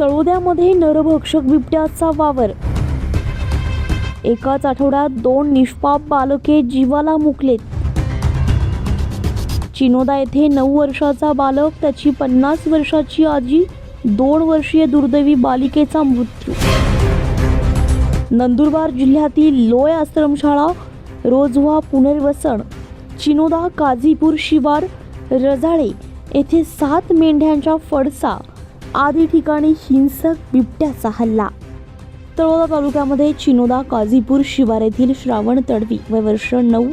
तळोद्यामध्ये नरभक्षक बिबट्याचा वावर. एकाच आठवड्यात दोन निष्पाप बालके जीवाला मुकलेत. चिनोदा येथे नऊ वर्षाचा बालक त्याची पन्नास वर्षाची आजी दोन वर्षीय दुर्दैवी बालिकेचा मृत्यू. नंदुरबार जिल्ह्यातील लोय आश्रमशाळा रोजवा पुनर्वसन. चिनोदा काझीपूर शिवार रजाळे येथे सात मेंढ्यांच्या फडसा आदी ठिकाणी हिंसक बिबट्याचा हल्ला. तळोदा तालुक्यामध्ये चिनोदा काझीपूर शिवार येथील श्रावण तडवी वय वर्ष नऊ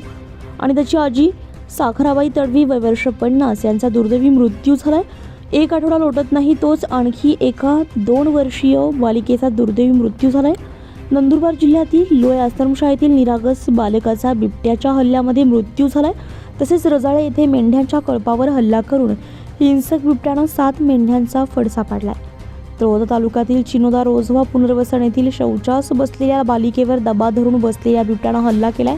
आणि त्याची आजी साखराबाई तडवी वय वर्ष पन्नास यांचा दुर्दैवी मृत्यू झालाय. एक आठवडा लोटत नाही तोच आणखी एका दोन वर्षीय बालिकेचा दुर्दैवी मृत्यू झालाय. नंदुरबार जिल्ह्यातील लोय आश्रमशाळेतील निरागस बालकाचा बिबट्याच्या हल्ल्यामध्ये मृत्यू झालाय. तसेच रजाळे येथे मेंढ्यांच्या कळपावर हल्ला करून हिंसक बिबट्यानं सात मेंढ्यांचा फडसा पाडलाय. त्रोदा तालुक्यातील चिनोदा रोजवा पुनर्वसन येथील शौचास बसलेल्या बालिकेवर दबा धरून बसलेल्या बिबट्यानं हल्ला केलाय.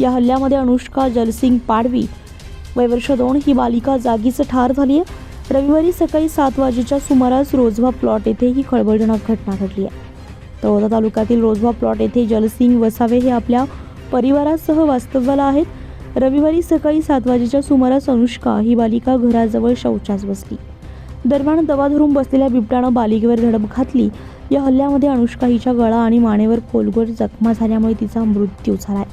या हल्ल्यामध्ये अनुष्का जलसिंग पाडवी वैवर्ष दोन ही बालिका जागीच ठार झाली आहे रविवारी सकाळी सात वाजेच्या सुमारास रोजवा प्लॉट येथे ही खळबळजनक घटना घडली आहे तळोदा तालुक्यातील रोजवा प्लॉट येथे जलसिंग वसावे हे आपल्या परिवारासह वास्तव्याला आहेत. रविवारी सकाळी सात वाजेच्या सुमारास अनुष्का ही बालिका घराजवळ शौचास बसली. दरम्यान दवा धरून बसलेल्या बिबट्यानं बालिकेवर झडप घातली. या हल्ल्यामध्ये अनुष्का हिच्या गळा आणि मानेवर खोलगोर जखमा झाल्यामुळे तिचा मृत्यू झालाय.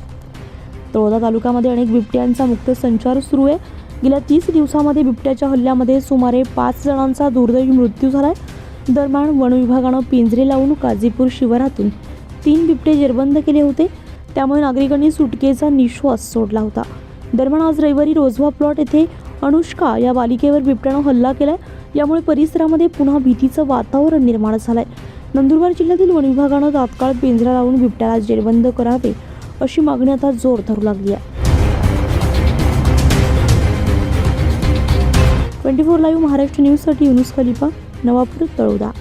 तळोदा तालुक्यामध्ये अनेक बिबट्यांचा मुक्त संचार सुरू आहे. गेल्या तीस दिवसामध्ये बिबट्याच्या हल्ल्यामध्ये सुमारे पाच जणांचा दुर्दैवी मृत्यू झालाय. दरम्यान वनविभागानं पिंजरे लावून काझीपूर शिवारातून तीन बिबटे जेरबंद केले होते. त्यामुळे नागरिकांनी सुटकेचा निश्वास सोडला होता. दरम्यान आज रविवारी रोजवा प्लॉट येथे अनुष्का या बालिकेवर बिबट्यानं हल्ला केलाय. यामुळे परिसरामध्ये पुन्हा भीतीचं वातावरण निर्माण झालंय. नंदुरबार जिल्ह्यातील वन विभागानं तात्काळ पिंजरा लावून बिबट्याला जेरबंद करावे अशी मागणी आता जोर धरू लागली आहे. ट्वेंटी फोर लाईव्ह महाराष्ट्र न्यूजसाठी युनुस खलिफा नवापूर तळोदा.